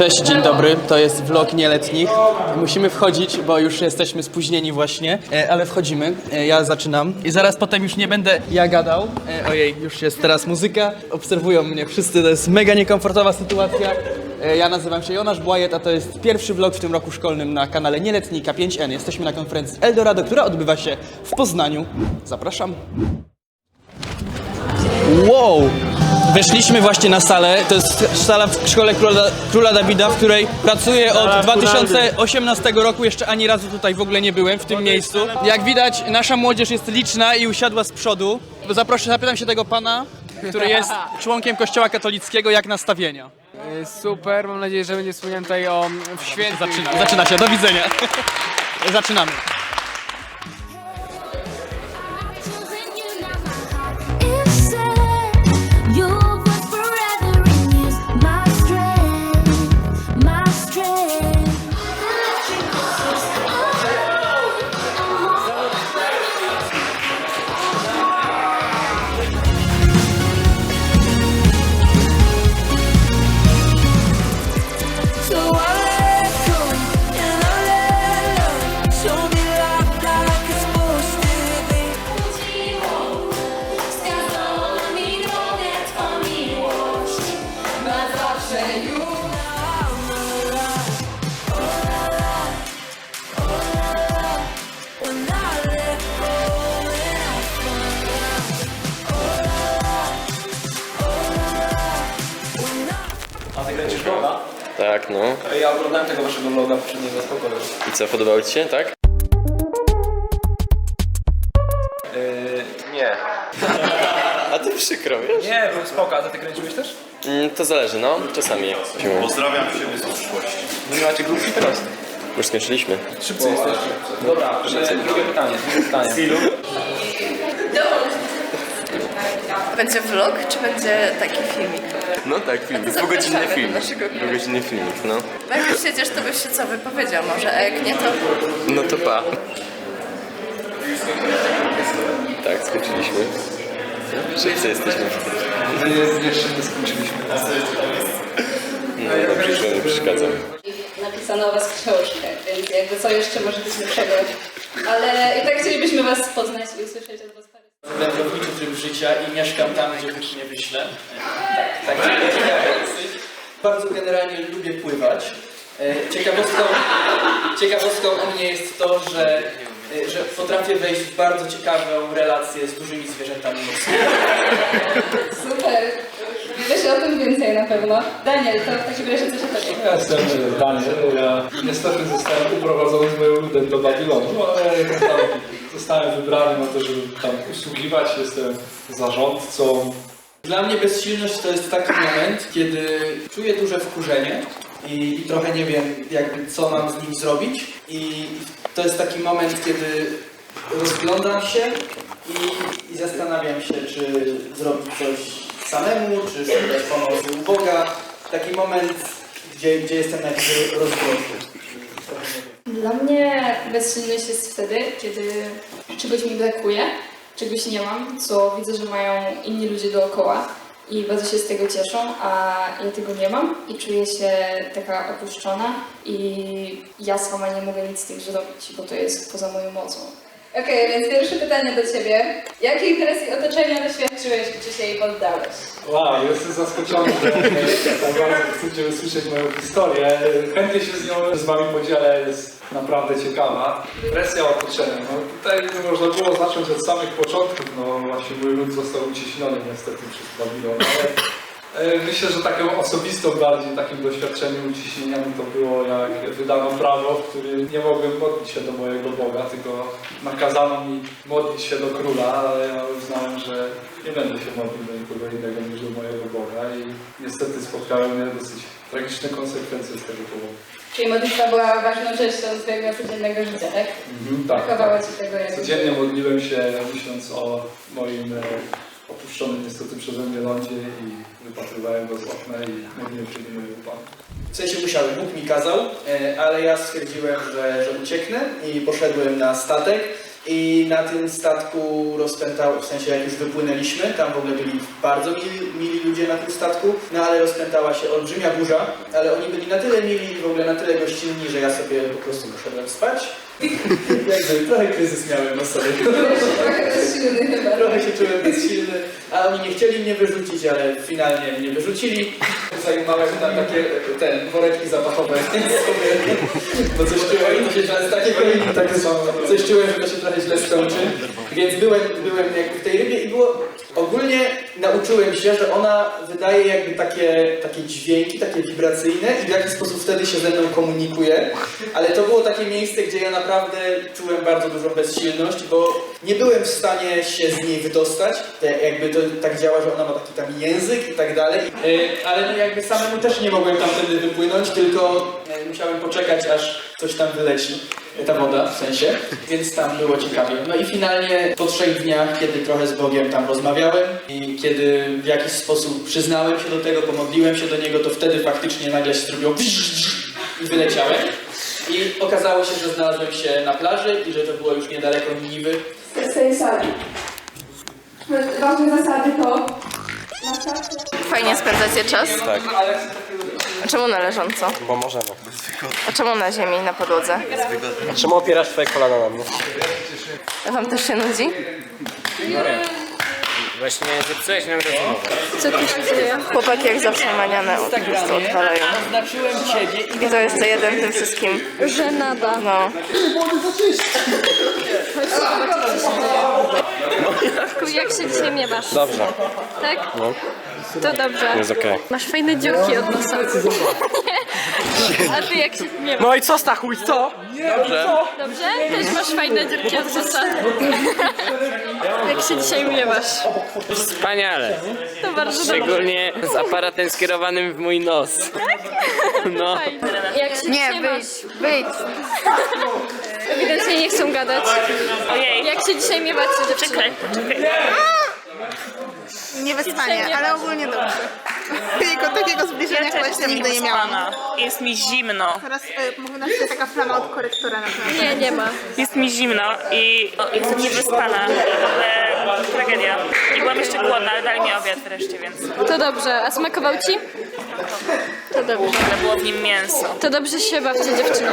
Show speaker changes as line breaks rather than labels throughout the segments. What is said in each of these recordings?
Cześć, dzień dobry. To jest vlog nieletnich. Musimy wchodzić, bo już jesteśmy spóźnieni właśnie, e, ale wchodzimy. E, Ja zaczynam i zaraz potem już nie będę ja gadał. E, Ojej, już jest teraz muzyka. Obserwują mnie wszyscy, to jest mega niekomfortowa sytuacja. Ja nazywam się Jonasz Błajet, a to jest pierwszy vlog w tym roku szkolnym na kanale Nieletni K5N. Jesteśmy na konferencji Eldorado, która odbywa się w Poznaniu. Zapraszam. Wow! Weszliśmy właśnie na salę. To jest sala w szkole Króla, Króla Dawida, w której pracuję od 2018 roku. Jeszcze ani razu tutaj w ogóle nie byłem w tym miejscu. Jak widać, nasza młodzież jest liczna i usiadła z przodu. Zaproszę, zapytam się tego pana, który jest członkiem Kościoła katolickiego, jak nastawienia.
Y, Super, mam nadzieję, że będzie wspomniane tutaj o w świętym.
Zaczyna, zaczyna się, do widzenia. Zaczynamy.
Się, tak?
Yy, nie.
A to przykro, wiesz?
Nie, był spoko, a ty kręciłeś też?
Mm, to zależy, no. Czasami.
Pozdrawiam Ciebie z przyszłości.
Nie macie grupki teraz?
Już skończyliśmy.
Szybcy jesteście. Dobra, drugie pytanie, drugie pytanie.
Będzie vlog, czy będzie taki filmik?
No tak, film.
to
Dwugodzinny
zapraszamy do
film.
naszego filmu.
Dwugodzinny filmik, no.
No jak już siedzisz, to byś się co wypowiedział może, a jak nie, to...
No to pa. Tak, skończyliśmy. Szybcy jesteśmy.
Jeszcze nie skończyliśmy.
No, dobrze, że nie przeszkadzam.
napisano o Was książkę, więc jakby co jeszcze może być lepszego. Ale i tak chcielibyśmy Was poznać i usłyszeć od Was
wędrowniczy tryb życia i mieszkam tam, gdzie Bóg mnie wyśle. Tak, tak. Bardzo generalnie lubię pływać. E, Ciekawostką, ciekawostką o mnie jest to, że, e, że potrafię wejść w bardzo ciekawą relację z dużymi zwierzętami morskimi.
Super! Wiesz o tym więcej na pewno. Daniel, to w takim razie coś o Tobie.
Ja jestem Daniel, ja niestety zostałem uprowadzony z moim ludem do Babilonu, no ale tam zostałem wybrany na to, żeby tam usługiwać, jestem zarządcą.
Dla mnie bezsilność to jest taki moment, kiedy czuję duże wkurzenie i, i trochę nie wiem jakby co mam z nim zrobić i to jest taki moment, kiedy rozglądam się i, i zastanawiam się, czy zrobić coś samemu, czy szukać pomocy u Boga. Taki moment, gdzie, gdzie jestem na jakimś.
Dla mnie bezsilność jest wtedy, kiedy czegoś mi brakuje, czegoś nie mam, co widzę, że mają inni ludzie dookoła i bardzo się z tego cieszą, a ja tego nie mam i czuję się taka opuszczona i ja sama nie mogę nic z tym zrobić, bo to jest poza moją mocą. Okej, więc pierwsze pytanie do Ciebie. Jakiej presji otoczenia doświadczyłeś, gdy się jej poddałeś?
Wow, jestem zaskoczony, że tak bardzo chcecie usłyszeć moją historię. Chętnie się z nią z Wami podzielę, jest naprawdę ciekawa. Presja otoczenia, no tutaj można było zacząć od samych początków, no właśnie mój lud został uciśniony niestety przez Babilon, ale myślę, że taką osobistą bardziej takim doświadczeniem uciśnienia no to było jak wydano prawo, w którym nie mogłem modlić się do mojego Boga, tylko nakazano mi modlić się do króla, ale ja uznałem, że nie będę się modlił do nikogo innego niż do mojego Boga i niestety spotkały mnie dosyć tragiczne konsekwencje z tego powodu.
Czyli modlitwa była ważną rzeczą swojego codziennego życia, tak?
Mhm, tak,
Brakowało
tak.
Ci tego jak
Codziennie modliłem się myśląc o moim e, opuszczonym niestety przeze mnie lądzie i wypatrywałem go z okna i modliłem się do mojego Pana.
W sensie musiałem, Bóg mi kazał, e, ale ja stwierdziłem, że, że ucieknę i poszedłem na statek I na tym statku rozpętał, w sensie jak już wypłynęliśmy, tam w ogóle byli bardzo mili, mili ludzie na tym statku, no ale rozpętała się olbrzymia burza, ale oni byli na tyle mili w ogóle na tyle gościnni, że ja sobie po prostu poszedłem spać. Jakby trochę kryzys miałem na sobie.
Trochę bezsilny chyba.
Trochę się czułem bezsilny, a oni nie chcieli mnie wyrzucić, ale finalnie mnie wyrzucili. Zajmowałem tam takie ten, woreczki zapachowe sobie, bo coś czułem, to się że takie kolejki, takie są, coś czułem, że to się trochę źle skończy. Więc byłem, byłem jakby w tej rybie i było, ogólnie nauczyłem się, że ona wydaje jakby takie, takie dźwięki, takie wibracyjne i w jakiś sposób wtedy się ze mną komunikuje, ale to było takie miejsce, gdzie ja naprawdę czułem bardzo dużą bezsilność, bo nie byłem w stanie się z niej wydostać, jakby to tak działa, że ona ma taki tam język i tak dalej, Yy, ale no jakby samemu też nie mogłem tamtędy wypłynąć, tylko yy, musiałem poczekać, aż coś tam wyleci, ta woda w sensie, więc tam było ciekawie. No i finalnie po trzech dniach, kiedy trochę z Bogiem tam rozmawiałem i kiedy w jakiś sposób przyznałem się do tego, pomodliłem się do Niego, to wtedy faktycznie nagle się zrobiło i wyleciałem. I okazało się, że znalazłem się na plaży i że to było już niedaleko Niniwy.
Z tej sali. Ważne zasady to
Fajnie spędzacie czas?
Tak,
czemu na leżąco?
bo możemy.
A czemu na ziemi, na podłodze?
Czemu opierasz twoje kolana na mnie?
A wam też się nudzi?
Właśnie zepsułeś nam rozmowę.
Co tu się dzieje? Chłopaki jak zawsze maniane po prostu odpalają.
Oznaczyłem Ciebie i
I to jest to jeden w tym wszystkim.
żenada.
No.
Jak się dzisiaj miewasz?
Dobrze,
Tak?
no,
To dobrze.
jest okej.
Masz fajne dziurki od nosa. A ty jak się miewasz?
No i co Stachuj, co?
Dobrze? Też masz fajne dziurki od. Jak się dzisiaj miewasz?
Wspaniale.
To bardzo dobrze.
Szczególnie z aparatem skierowanym w mój nos. No.
Jak się
Nie,
dzisiaj masz?
wyjdź, wyjdź.
Ewidentnie nie chcą gadać. Ojej. Jak się dzisiaj miewacie dziewczyny?
Niewyspanie, ale ogólnie dobrze. Takiego, takiego zbliżenia chyba jeszcze nigdy nie miałam.
Jest mi zimno.
Teraz y, powinna się taka plama od korektora na pewno.
Nie, nie ma.
Jest mi zimno i o, jestem niewyspana. Ogóle tragedia. I byłam jeszcze głodna, ale dali mi obiad wreszcie, więc
To dobrze. A smakował ci? To dobrze.
ale było w nim mięso.
To dobrze się bawcie dziewczyny.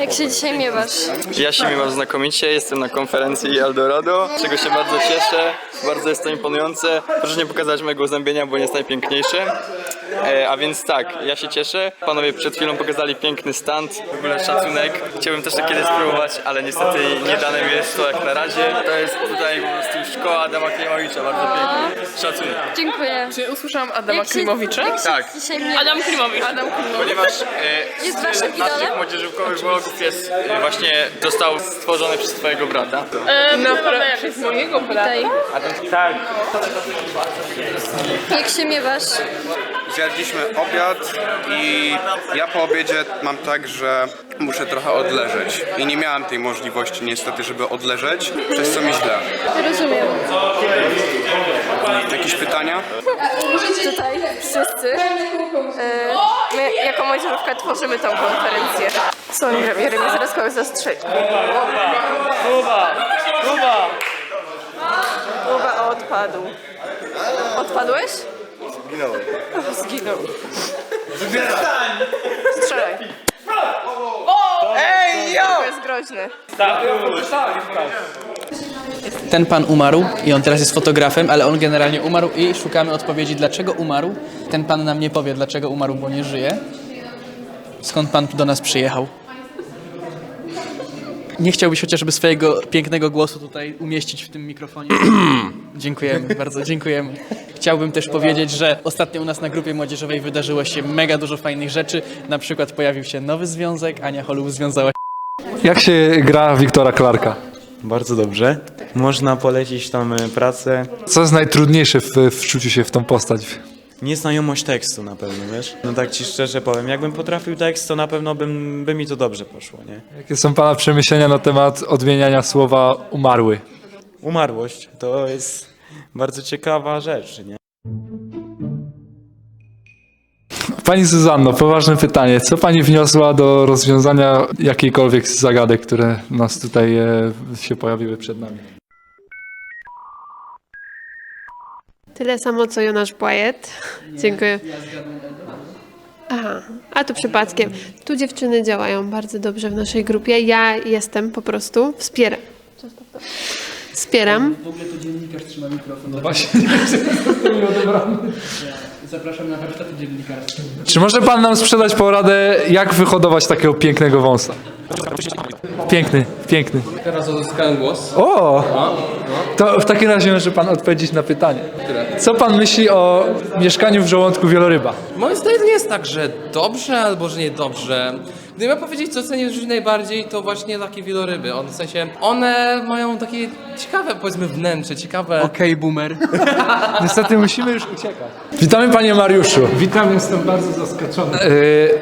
Jak się dzisiaj miewasz?
Ja się miewam znakomicie, jestem na konferencji Eldorado, czego się bardzo cieszę, bardzo jest to imponujące. Proszę nie pokazać mojego uzębienia, bo nie jest najpiękniejsze. E, a więc tak, ja się cieszę. Panowie przed chwilą pokazali piękny stand, w ogóle szacunek. Chciałbym też to kiedyś spróbować, ale niestety nie dane mi jest to jak na razie. To jest tutaj po prostu szkoła Adama Klimowicza, bardzo pięknie. Szacunek.
Dziękuję.
Czy usłyszałam Adama
Jak się-
Klimowicza?
Jak się
Tak.
dzisiaj miewasz?
Adam Klimowicz. Adam Klimowicz.
Ponieważ e,
Jest waszym
naszych
idolem?
młodzieżówkowych vlogów jest e, właśnie został stworzony przez twojego brata.
Naprawdę przez mojego brata.
Tutaj.
Tak.
Jak się miewasz?
Zjadliśmy obiad i ja po obiedzie mam tak, że muszę trochę odleżeć. I nie miałem tej możliwości niestety, żeby odleżeć, przez co mi źle.
Rozumiem.
Jakieś pytania?
Tutaj wszyscy e, my jako młodzieżówka tworzymy tą konferencję. Co oni robią? Jeremy zaraz kogoś zastrzeli.
Kuba! Kuba!
Głowa odpadł. Odpadłeś? Zginąłem. Zginął. Strzelaj. Ej, yo! To jest groźny.
Ten pan umarł i on teraz jest fotografem, ale on generalnie umarł i szukamy odpowiedzi, dlaczego umarł. Ten pan nam nie powie, dlaczego umarł, bo nie żyje. Skąd pan tu do nas przyjechał? Nie chciałbyś chociażby swojego pięknego głosu tutaj umieścić w tym mikrofonie? dziękujemy, bardzo dziękujemy. Chciałbym też powiedzieć, że ostatnio u nas na grupie młodzieżowej wydarzyło się mega dużo fajnych rzeczy. Na przykład pojawił się nowy związek, Ania Holub związała
Jak się gra Wiktora Clarka?
Bardzo dobrze. Można polecić tam e, pracę.
Co jest najtrudniejsze w wczuciu się w tą postać?
Nieznajomość tekstu na pewno, wiesz? No tak ci szczerze powiem, jakbym potrafił tekst, to na pewno bym, by mi to dobrze poszło, nie?
Jakie są Pana przemyślenia na temat odmieniania słowa umarły?
Umarłość to jest bardzo ciekawa rzecz, nie?
Pani Zuzanno, poważne pytanie. Co pani wniosła do rozwiązania jakiejkolwiek z zagadek, które nas tutaj e, się pojawiły przed nami?
Tyle samo co Jonasz Błajet. Dziękuję. Aha, a tu przypadkiem. Tu dziewczyny działają bardzo dobrze w naszej grupie. Ja jestem po prostu, wspieram. Wspieram.
W ogóle to dziennikarz trzyma mikrofon. No
właśnie,
Zapraszam na warsztaty dziennikarskie.
Czy może pan nam sprzedać poradę, jak wyhodować takiego pięknego wąsa? Piękny, piękny.
Teraz uzyskałem głos.
O! To w takim razie może pan odpowiedzieć na pytanie. Co pan myśli o mieszkaniu w żołądku wieloryba?
Moim zdaniem nie jest tak, że dobrze albo że niedobrze. Gdybym miał powiedzieć, co cenię w życiu najbardziej, to właśnie takie wieloryby. On, w sensie, one mają takie ciekawe, powiedzmy, wnętrze, ciekawe...
Okej, boomer.
Niestety musimy już uciekać. Witamy panie Mariuszu.
Witam, jestem bardzo zaskoczony.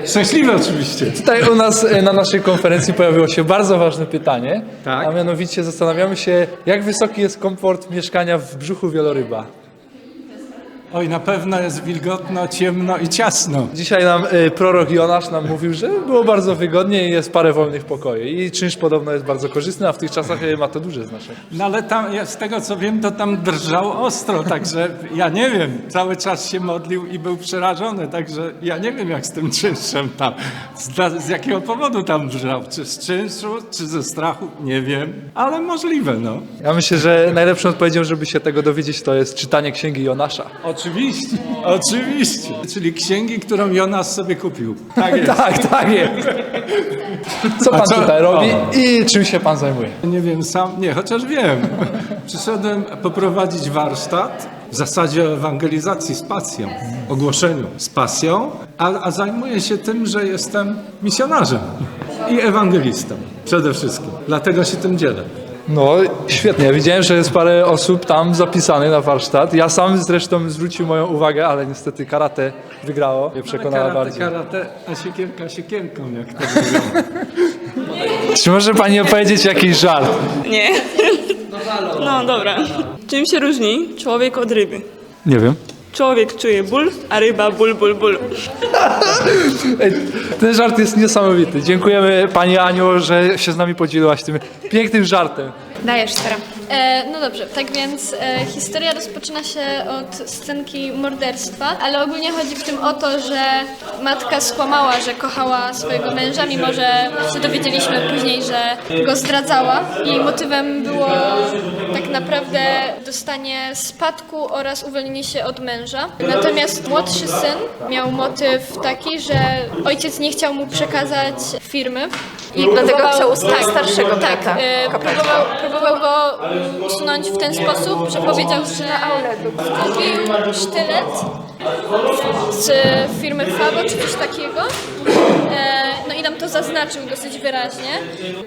Yy,
Szczęśliwy oczywiście.
Tutaj u nas e, na naszej konferencji pojawiło się bardzo ważne pytanie,
Tak.
a mianowicie zastanawiamy się, jak wysoki jest komfort mieszkania w brzuchu wieloryba.
Oj, na pewno jest wilgotno, ciemno i ciasno.
Dzisiaj nam e, prorok Jonasz nam mówił, że było bardzo wygodnie i jest parę wolnych pokoi. I czynsz podobno jest bardzo korzystny, a w tych czasach e, ma to duże znaczenie.
No ale tam, ja z tego co wiem, to tam drżał ostro, także ja nie wiem. Cały czas się modlił i był przerażony, także ja nie wiem jak z tym czynszem tam. Z, z jakiego powodu tam drżał? Czy z czynszu, czy ze strachu? Nie wiem, ale możliwe, no.
Ja myślę, że najlepszą odpowiedzią, żeby się tego dowiedzieć, to jest czytanie księgi Jonasza.
Oczywiście, oczywiście. Czyli księgi, którą Jonasz sobie kupił. Tak jest.
tak, tak jest. Co pan
co-
tutaj robi
o.
i czym się pan zajmuje?
Nie wiem sam, nie, chociaż wiem. Przyszedłem poprowadzić warsztat w zasadzie o ewangelizacji z pasją, ogłoszeniu z pasją, a, a zajmuję się tym, że jestem misjonarzem i ewangelistą przede wszystkim. Dlatego się tym dzielę.
No, świetnie. Widziałem, że jest parę osób tam zapisanych na warsztat. Ja sam zresztą zwrócił moją uwagę, ale niestety karate wygrało. Mnie przekonała
karate,
bardziej.
karate, a siekierka siekierką, jak to.
Czy może pani opowiedzieć jakiś żart?
Nie. No dobra. Czym się różni człowiek od ryby?
Nie wiem.
Człowiek czuje ból, a ryba ból, ból, ból.
Ten żart jest niesamowity. Dziękujemy pani Aniu, że się z nami podzieliłaś tym pięknym żartem.
Dajesz, stara. E, no dobrze, tak więc e, historia rozpoczyna się od scenki morderstwa, ale ogólnie chodzi w tym o to, że matka skłamała, że kochała swojego męża, mimo że się dowiedzieliśmy później, że go zdradzała. Jej motywem było tak naprawdę dostanie spadku oraz uwolnienie się od męża. Natomiast młodszy syn miał motyw taki, że ojciec nie chciał mu przekazać firmy.
I dlatego chciał usunąć
tak,
starszego
tak,
brata,
e, próbował, próbował go usunąć w ten sposób, że powiedział, że kupił sztylet z firmy Fabo czy coś takiego. E, no i nam to zaznaczył dosyć wyraźnie.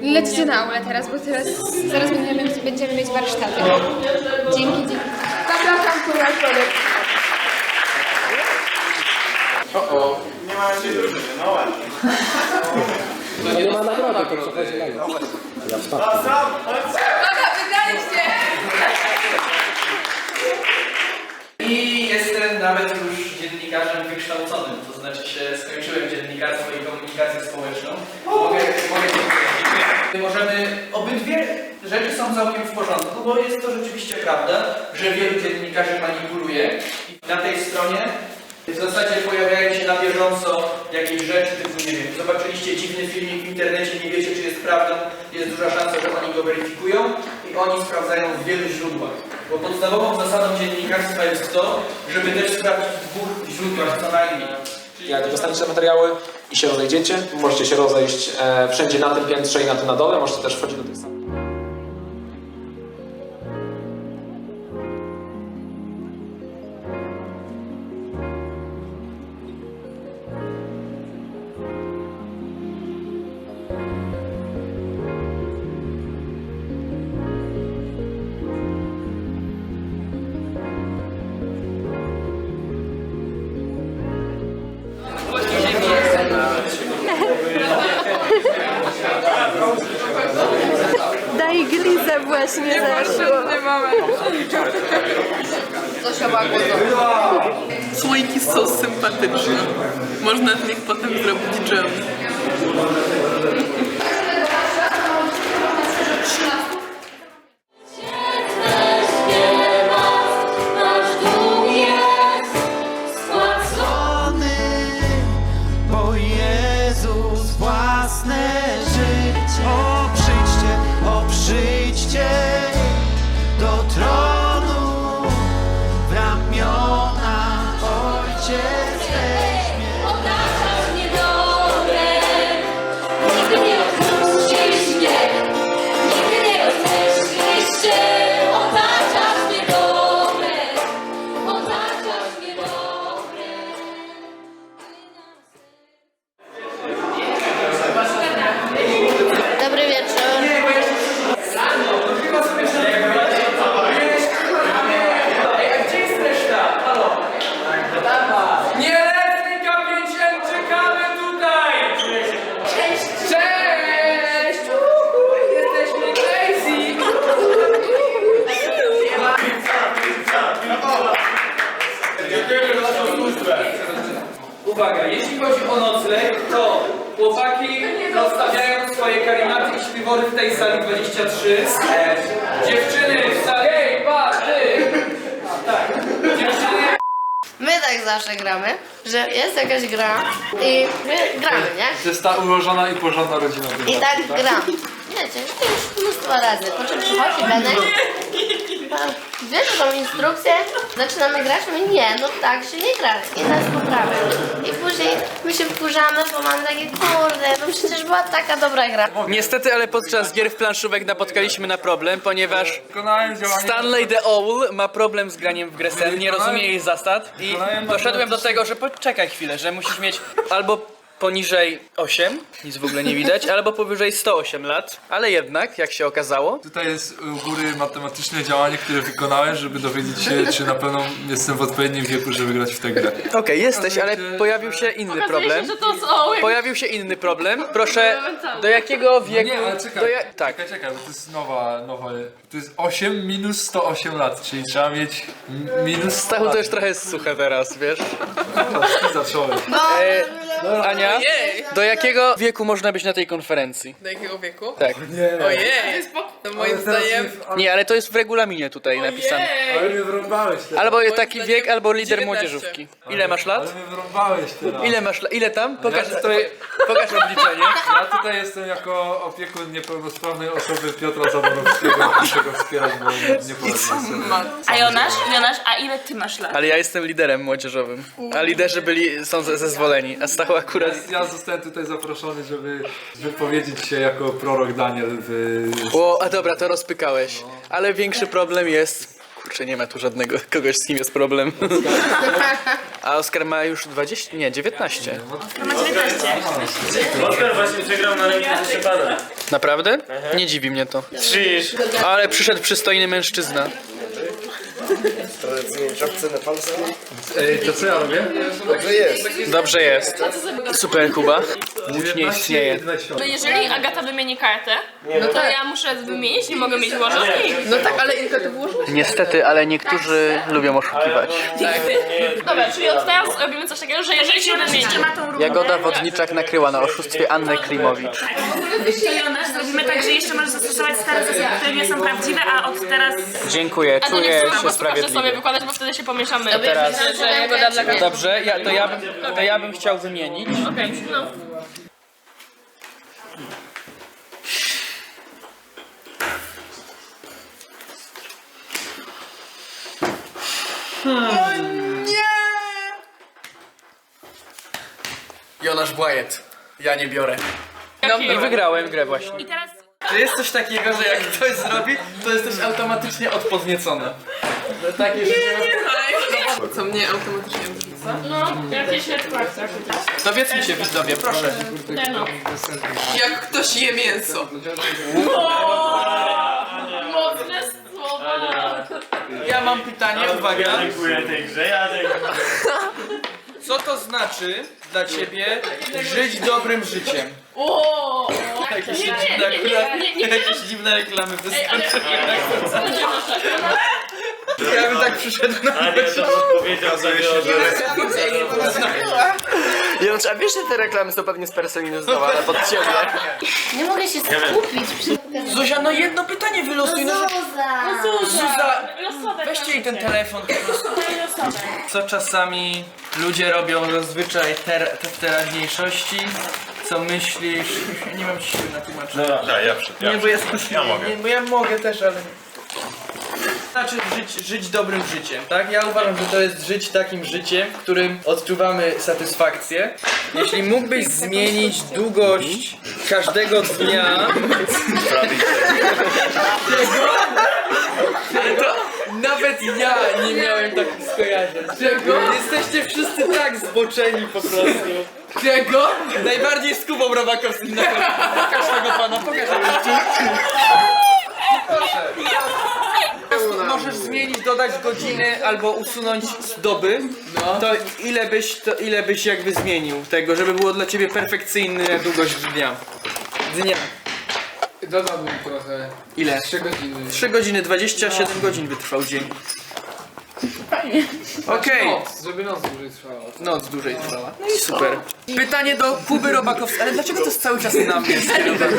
Lećcie na aulę teraz, bo teraz zaraz będziemy, będziemy mieć warsztaty. Dzięki, dzięki.
Zapraszam tu na środek.
I jestem nawet już dziennikarzem wykształconym, to znaczy się skończyłem dziennikarstwo i komunikację społeczną. Mogę, mogę dziękuję. Możemy, obydwie rzeczy są całkiem w porządku, bo jest to rzeczywiście prawda, że wielu dziennikarzy manipuluje. I na tej stronie w zasadzie pojawiają się na bieżąco jakieś rzeczy typu, nie wiem, zobaczyliście dziwny filmik w internecie, nie wiecie czy jest prawdą, jest duża szansa, że oni go weryfikują i oni sprawdzają w wielu źródłach. Bo podstawową zasadą dziennikarstwa jest to, żeby też sprawdzić w dwóch źródłach co najmniej.
Jak dostaniecie materiały i się rozejdziecie, możecie się rozejść e, wszędzie na tym piętrze i na tym na dole, możecie też wchodzić do tych samych.
Uwaga, jeśli chodzi o nocleg, to chłopaki rozstawiają swoje karimaty i śpiwory w tej sali 23. E, dziewczyny w sali... Hej, pa, ty! Tak. Dziewczyny
My tak zawsze gramy, że jest jakaś gra i my gramy, nie?
To jest ta ułożona i porządna rodzina.
I tak gram. Wiecie, to już mnóstwo razy. Po czym przychodzi Benek, wiesz tą instrukcję, zaczynamy grać, my nie, no tak się nie gra. I nas poprawia. I później my się wkurzamy, bo mamy takie, kurde, no przecież była taka dobra gra.
Niestety, ale podczas gier w planszówek napotkaliśmy na problem, ponieważ Stanley the Owl ma problem z graniem w grę Sen, nie rozumie jej zasad i doszedłem do tego, że poczekaj chwilę, że musisz mieć albo poniżej 8, nic w ogóle nie widać, albo powyżej 108 lat, ale jednak, jak się okazało,
Tutaj jest u góry matematyczne działanie, które wykonałem, żeby dowiedzieć się, czy na pewno jestem w odpowiednim wieku, żeby grać w tę grę.
Okej, jesteś, ale pojawił się inny
Okazuje
problem.
się, że to są...
Pojawił się inny problem. Proszę, do jakiego wieku...
No nie, ale czekaj,
do ja... Tak.
czekaj, czekaj, bo to jest nowa, nowa, to jest 8 minus 108 lat, czyli trzeba mieć m- minus 100
Stachu
lat.
już trochę jest suche teraz, wiesz?
Zacząłem.
E, Ania, do jakiego wieku można być na tej konferencji?
Do jakiego wieku?
Tak.
Ojej! No moim zdaniem...
Nie, ale to jest w regulaminie tutaj napisane.
Ale mnie wrąbałeś teraz.
Albo taki wiek, albo lider młodzieżówki. Ile masz lat?
Ale mnie wrąbałeś teraz.
Ile masz lat? Ile tam? Pokaż,
Ja tutaj-
pokaż obliczenie.
Ja tutaj jestem jako opiekun niepełnosprawnej osoby Piotra Zaborowskiego, muszę go wspierać, bo nie sobie.
A Jonasz? Jonasz, a ile ty masz lat?
Ale ja jestem liderem młodzieżowym. A liderzy byli, są ze- zezwoleni. A Stachu akurat...
Ja zostałem tutaj zaproszony, żeby wypowiedzieć się jako prorok Daniel w...
O, a dobra, to rozpykałeś. Ale większy problem jest... Kurczę, nie ma tu żadnego kogoś, z kim jest problem. A Oskar ma już 20? Nie, 19.
Ma 19.
Oskar właśnie przegrał na rękę ze Szczepanem.
Naprawdę? Nie dziwi mnie to. Ale przyszedł przystojny mężczyzna.
Czapce nepalskiej.
Ej, to co ja robię?
Dobrze jest.
Dobrze jest. Super, Kuba. Już nie istnieje.
No jeżeli Agata wymieni kartę, no to ja muszę wymienić, nie mogę mieć łoża.
No tak, ale Ilka, ty włożyłeś?
Niestety, ale niektórzy lubią oszukiwać.
Dobra, czyli od teraz robimy coś takiego, że jeżeli się wymieni, ma tą rundę,
Jagoda Wodniczak nakryła na oszustwie Annę Klimowicz.
Jonasz zrobimy tak, że jeszcze możesz zastosować stare zasady, które nie są prawdziwe, a od teraz...
Dziękuję, czuję się
po sobie wykładać, bo wtedy się pomieszamy.
Teraz.
Że Jagoda dla.
Dobrze, ja, to, ja bym, to ja bym chciał wymienić.
Okej, no.
Jonasz Błajet. Ja nie biorę. No i wygrałem grę właśnie.
I teraz...
Czy jest coś takiego, że jak ktoś zrobi, to jesteś automatycznie odpodniecony? No takie rzeczy.
Co mnie automatycznie odrzuca?
No, jakieś retroakcje.
Dowiedzmy się widzowie, proszę.
No.
Jak ktoś je mięso.
Mocne słowa.
Ja mam pytanie, uwaga.
Dziękuję tej grze, ja dziękuję.
Co to znaczy dla ciebie żyć dobrym życiem?
O!
Jakieś
Nie, nie,
dziwne,
nie, nie, nie, nie, nie.
jakieś dziwne reklamy wyskoczyły. Tak przyszedł na
A nie, to powiedział, że
Ja, znaczy, a wiesz, że te reklamy są pewnie spersonalizowane pod ciebie?
Nie mogę się skupić przy
Zuzia, no jedno pytanie wylosuj. No,
Zuza!
Zuza, weźcie jej ten telefon po prostu. Co czasami ludzie robią zazwyczaj ter, te, w teraźniejszości? Co myślisz? Nie mam siły na tłumaczenie.
Ja, ja, przed- ja,
Nie, bo ja,
ja mogę.
Nie, bo ja mogę też, ale... Znaczy żyć, żyć dobrym życiem, tak? Ja uważam, że to jest żyć takim życiem, w którym odczuwamy satysfakcję. Jeśli mógłbyś zmienić długość każdego dnia... To nawet ja nie miałem takich skojarzeń. Czego? Jesteście wszyscy tak zboczeni po prostu. Czego? Najbardziej z Kubą Robakowskim na. Pokaż tego pana, pokaż tego. Proszę. Po prostu Możesz zmienić, dodać godziny albo usunąć z doby. To ile byś, to ile byś jakby zmienił tego, żeby było dla ciebie perfekcyjna długość dnia. Dnia.
Dodałbym trochę.
Ile?
3 godziny.
3 godziny, 27 godzin wytrwał dzień. Okej.
Noc, żeby noc dłużej trwała.
Noc dłużej trwała. No i super. Pytanie do Kuby Robakowskiego. Ale dlaczego to jest cały czas na mnie skierowane?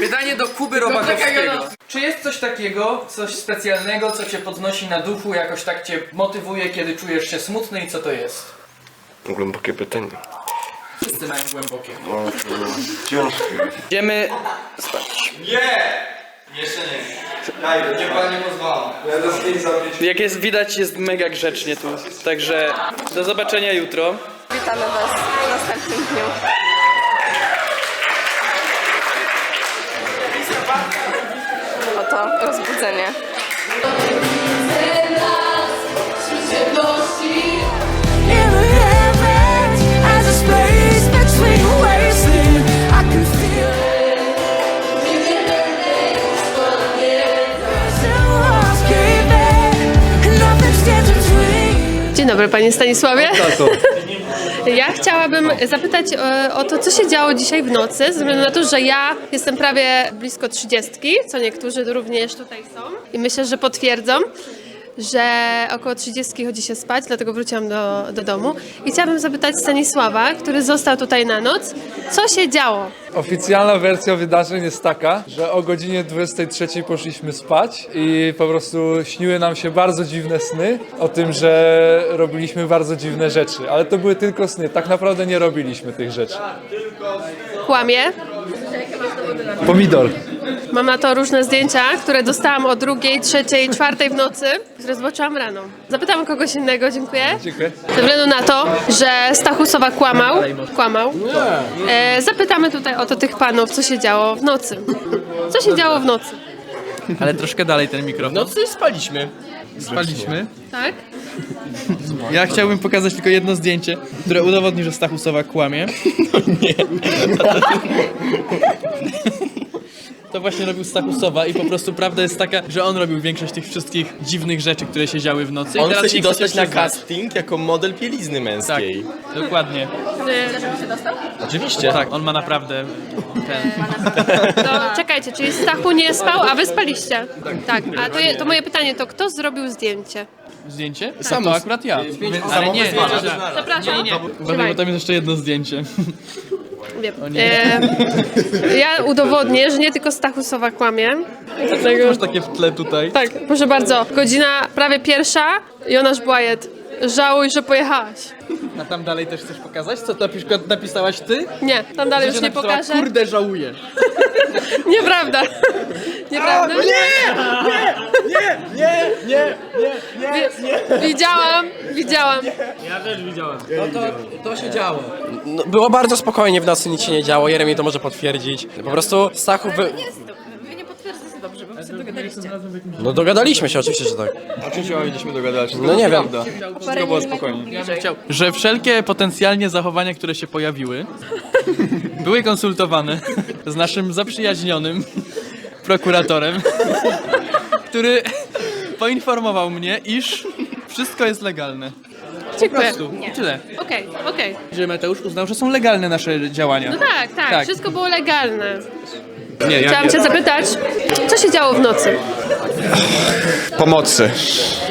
Pytanie do Kuby Robakowskiego. Czy jest coś takiego, coś specjalnego, co cię podnosi na duchu, jakoś tak cię motywuje, kiedy czujesz się smutny i co to jest?
Głębokie pytanie.
Wszyscy mają głębokie.
No, to ciężkie.
Idziemy spać.
Jeszcze nie. Daj, nie pan nie pozwala. Ja do zdjęć zabrać.
Jak jest widać, jest mega grzecznie tu. Także do zobaczenia jutro.
Witamy Was w następnym dniu. Oto rozbudzenie.
In
dobry, panie Stanisławie. Ja chciałabym zapytać e, o to, co się działo dzisiaj w nocy, ze względu na to, że ja jestem prawie blisko trzydziestki, co niektórzy również tutaj są. I myślę, że potwierdzą, że około 30 chodzi się spać, dlatego wróciłam do, do domu i chciałabym zapytać Stanisława, który został tutaj na noc, co się działo?
Oficjalna wersja wydarzeń jest taka, że o godzinie 23 poszliśmy spać i po prostu śniły nam się bardzo dziwne sny o tym, że robiliśmy bardzo dziwne rzeczy, ale to były tylko sny, tak naprawdę nie robiliśmy tych rzeczy.
Kłamie.
Pomidor.
Mam na to różne zdjęcia, które dostałam o drugiej, trzeciej, czwartej w nocy, które zobaczyłam rano. Zapytam kogoś innego, dziękuję.
Dziękuję.
Ze względu na to, że Stachusowa kłamał, kłamał, e, zapytamy tutaj o to tych panów, co się działo w nocy. Co się działo w nocy?
Ale troszkę dalej ten mikrofon.
No to spaliśmy.
Spaliśmy.
Tak?
Ja chciałbym pokazać tylko jedno zdjęcie, które udowodni, że Stachusowa kłamie. To właśnie robił Stachusowa i po prostu prawda jest taka, że on robił większość tych wszystkich dziwnych rzeczy, które się działy w nocy. I
On
teraz
chce się dostać na
przyznać.
casting jako model bielizny męskiej.
Tak, dokładnie.
Żeby się dostał?
Oczywiście.
Tak, on ma naprawdę ten...
To czekajcie, czyli Stachu nie spał, a wy spaliście? Tak. A to, je, to moje pytanie, to kto zrobił zdjęcie?
Zdjęcie? Tak,
Samo-
to akurat ja. Ale nie, nie,
wyzwala.
nie, nie. Uważaj, bo tam jest jeszcze jedno zdjęcie.
Wiem. E, ja udowodnię, że nie tylko Stachusowa kłamie.
Dlaczego masz takie w tle tutaj?
Tak, proszę bardzo. Godzina prawie pierwsza. Jonasz Błajet. Żałuj, że pojechałaś.
A tam dalej też chcesz pokazać, co na przykład napisałaś ty?
Nie, tam dalej już nie pokażę.
Kurde, żałuję.
Nieprawda. Nieprawda.
Nie! Nie, nie, nie, nie, nie,
Wi- Widziałam, widziałam.
Ja też widziałem.
No to, to się działo.
No, było bardzo spokojnie, w nocy nic się nie działo, Jeremi to może potwierdzić. Po prostu Stachu wy...
Wy nie potwierdzacie dobrze, bo wy się dogadaliście.
No dogadaliśmy się, oczywiście, że tak.
O czym się mieliśmy dogadać?
No nie wiem.
Wszystko było spokojnie. Że wszelkie potencjalnie zachowania, które się pojawiły, były konsultowane z naszym zaprzyjaźnionym prokuratorem, który poinformował mnie, iż wszystko jest legalne. Po
Dziękuję.
prostu.
Nie.
Tyle.
Okej, okej.
Że Mateusz uznał, że są legalne nasze działania.
No tak, tak,
Tak.
wszystko było legalne.
Nie, ja-
Chciałam cię zapytać, co się działo w nocy?
Pomocy.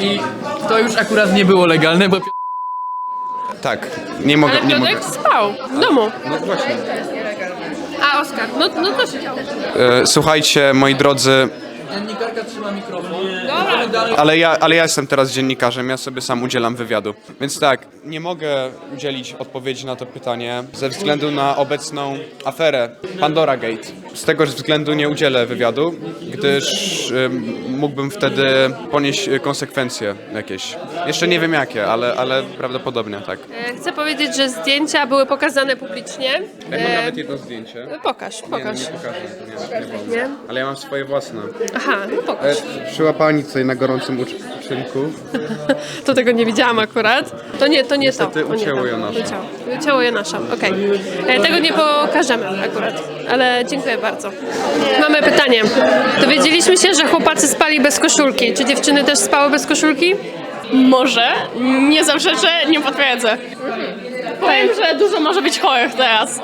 I to już akurat nie było legalne, bo
Tak, nie mogę,
Ale
nie mogę.
Piotrek spał w domu.
No właśnie.
A Oskar, no, no to się działo.
E, Słuchajcie, moi drodzy,
Dziennikarka trzyma mikrofon.
ale ja, ale ja jestem teraz dziennikarzem, ja sobie sam udzielam wywiadu. Więc tak, nie mogę udzielić odpowiedzi na to pytanie ze względu na obecną aferę Pandora Gate. Z tego względu nie udzielę wywiadu, gdyż ym, mógłbym wtedy ponieść y, konsekwencje jakieś. Jeszcze nie wiem jakie, ale, ale prawdopodobnie tak.
E, Chcę powiedzieć, że zdjęcia były pokazane publicznie.
Ja mam
E,
nawet jedno zdjęcie.
Pokaż, pokaż.
no nie pokażę, nie, nie wolno.
Nie?
Ale ja mam swoje własne.
Aha, no pokaż.
E, Przyłapani tutaj na gorącym ucz- uczynku.
To tego nie widziałam akurat. To nie, to nie
Niestety
to.
ucięło
to.
Jonasza.
Ucięło, ucięło Jonasza, okej. E, Tego nie pokażemy akurat, ale dziękuję bardzo. Mamy pytanie. Dowiedzieliśmy się, że chłopacy spali bez koszulki. Czy dziewczyny też spały bez koszulki?
Może, nie zaprzeczę, nie potwierdzę. Powiem, że dużo może być chorych teraz.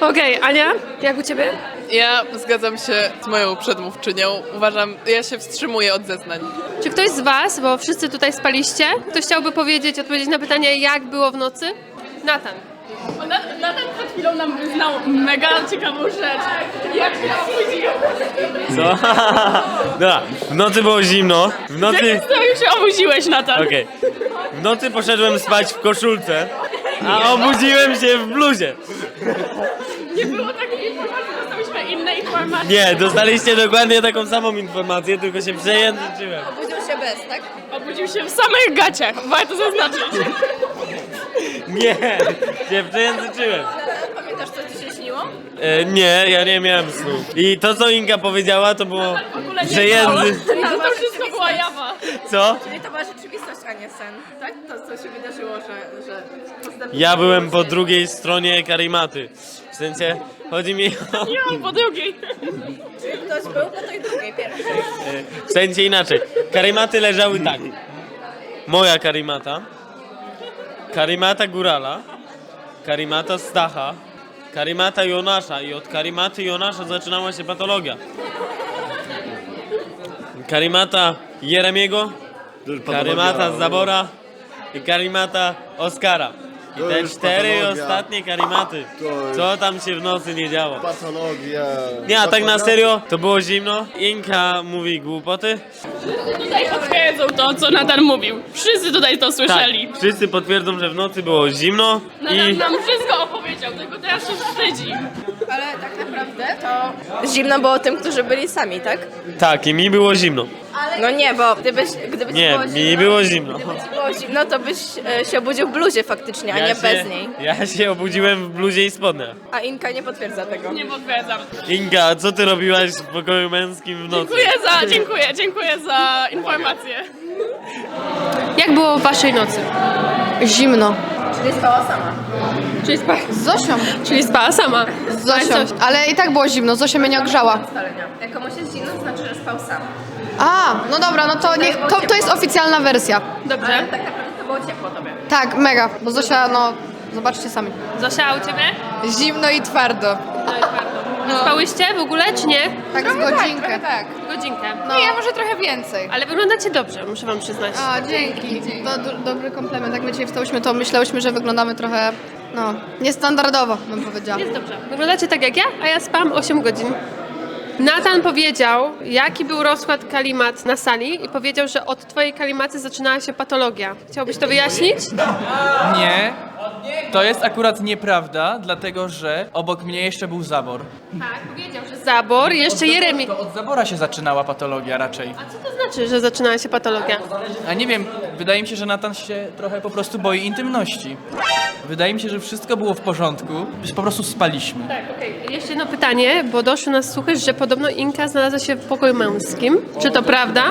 Okej, Ania, jak u ciebie?
Ja zgadzam się z moją przedmówczynią. Uważam, ja się wstrzymuję od zeznań.
Czy ktoś z Was, bo wszyscy tutaj spaliście, ktoś chciałby powiedzieć, odpowiedzieć na pytanie, jak było w nocy? Natan.
Natan przed chwilą nam wyznał mega ciekawą rzecz. Jak się obudził?
Co? Dobra, w nocy było zimno. W
W
nocy...
jakim stroju się obudziłeś, Natan?
Okej. W nocy poszedłem spać w koszulce, a obudziłem się w bluzie.
Nie było takiej informacji, informacje.
Nie, dostaliście dokładnie taką samą informację, tylko się przejęzyczyłem.
Obudził się bez, tak? Obudził się w samych gaciach, warto zaznaczyć.
Nie, się przejęzyczyłem.
Pamiętasz, co ci się śniło?
E, nie, ja nie miałem snu. I to, co Inka powiedziała, to było,
W ogóle nie to wszystko była jawa.
Co?
Czyli to była rzeczywistość, a nie sen, tak? To, co się wydarzyło, że... że
Ja byłem po drugiej stronie karimaty. W sensie, chodzi mi o...
Nie, po drugiej. Ktoś był po tej drugiej, pierwszej.
W sensie inaczej. Karimaty leżały tak. Moja karimata, karimata Górala, karimata Stacha, karimata Jonasza i od karimaty Jonasza zaczynała się patologia. Karimata Jeremiego, karimata Zabora i karimata Oskara.
To
te
już
cztery
patologia.
ostatnie karimaty.
To już-
Co tam się w nocy nie działo?
Patologia.
Nie, a tak na serio, to było zimno. Inka mówi głupoty.
Tutaj potwierdzą to, co Natan mówił. Wszyscy tutaj to słyszeli.
Tak, wszyscy potwierdzą, że w nocy było zimno
Natan
i
nam wszystko opowiedział, tylko teraz się wstydzi.
Ale tak naprawdę to zimno było tym, którzy byli sami, tak?
tak, i mi było zimno.
No nie, bo gdybyś, gdyby ci
Nie,
było
mi
zimno,
było zimno.
Gdyby ci było zimno, to byś e, się obudził w bluzie faktycznie, a nie
się,
bez niej.
Ja się obudziłem w bluzie i spodniach.
A Inka nie potwierdza tego.
Nie potwierdzam.
Inka, co ty robiłaś w pokoju męskim w nocy?
Dziękuję za, dziękuję, dziękuję za informację.
Jak było w waszej nocy?
Zimno.
Czyli spała sama.
Czyli spała
Z Zosią.
Czyli spała sama.
Z Zosią. Ale i tak było zimno, Zosia mnie nie ogrzała.
Ustalenia. Jak komuś jest zimno, to znaczy, że spał sam.
A, no dobra, no to niech, to, to jest oficjalna wersja.
Dobrze.
Ale tak naprawdę to było ciepło tobie.
Tak, mega, bo Zosia, no, zobaczcie sami.
Zosia, a u ciebie?
Zimno i twardo.
Spałyście w ogóle, czy nie?
Tak, z Trochę tak, godzinkę. trochę tak.
Godzinkę.
No ja może trochę więcej.
Ale wyglądacie dobrze, muszę wam przyznać.
A, dzięki. To do, dobry komplement. Jak my dzisiaj wstałyśmy, to myślałyśmy, że wyglądamy trochę, no, niestandardowo, bym powiedziała.
Jest dobrze. Wyglądacie tak jak ja, a ja spałam 8 godzin. Natan powiedział, jaki był rozkład kalimat na sali i powiedział, że od twojej kalimaty zaczynała się patologia. Chciałbyś to wyjaśnić?
Nie. To jest akurat nieprawda, dlatego że obok mnie jeszcze był zabor.
Tak, powiedział, że Zabor, jeszcze Jeremi.
To od zabora się zaczynała patologia raczej.
Co to znaczy, że zaczynała się patologia?
A nie wiem, wydaje mi się, że Natan się trochę po prostu boi intymności. Wydaje mi się, że wszystko było w porządku, po prostu spaliśmy.
Tak, okej. Jeszcze jedno pytanie, bo doszły nas słuchy, że podobno Inka znalazła się w pokoju męskim. Czy to prawda?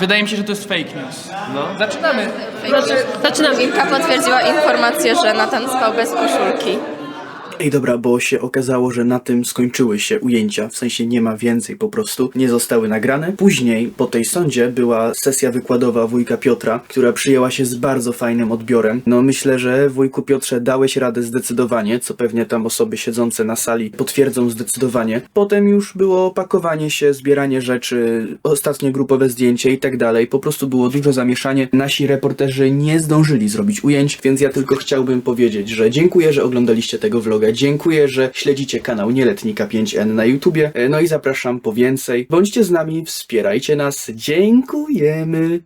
Wydaje mi się, że to jest fake news. No. Zaczynamy.
Znaczy, zaczynamy.
Inka potwierdziła informację, że Natan spał bez koszulki.
Ej, dobra, bo się okazało, że na tym skończyły się ujęcia, w sensie nie ma więcej po prostu, nie zostały nagrane. Później, po tej sądzie, była sesja wykładowa wujka Piotra, która przyjęła się z bardzo fajnym odbiorem. No myślę, że wujku Piotrze dałeś radę zdecydowanie, co pewnie tam osoby siedzące na sali potwierdzą zdecydowanie. Potem już było pakowanie się, zbieranie rzeczy, ostatnie grupowe zdjęcie i tak dalej. Po prostu było dużo zamieszanie. Nasi reporterzy nie zdążyli zrobić ujęć, więc ja tylko chciałbym powiedzieć, że dziękuję, że oglądaliście tego vloga. Dziękuję, że śledzicie kanał Nieletnika 5N na YouTubie. E, No i zapraszam po więcej. Bądźcie z nami, wspierajcie nas. Dziękujemy.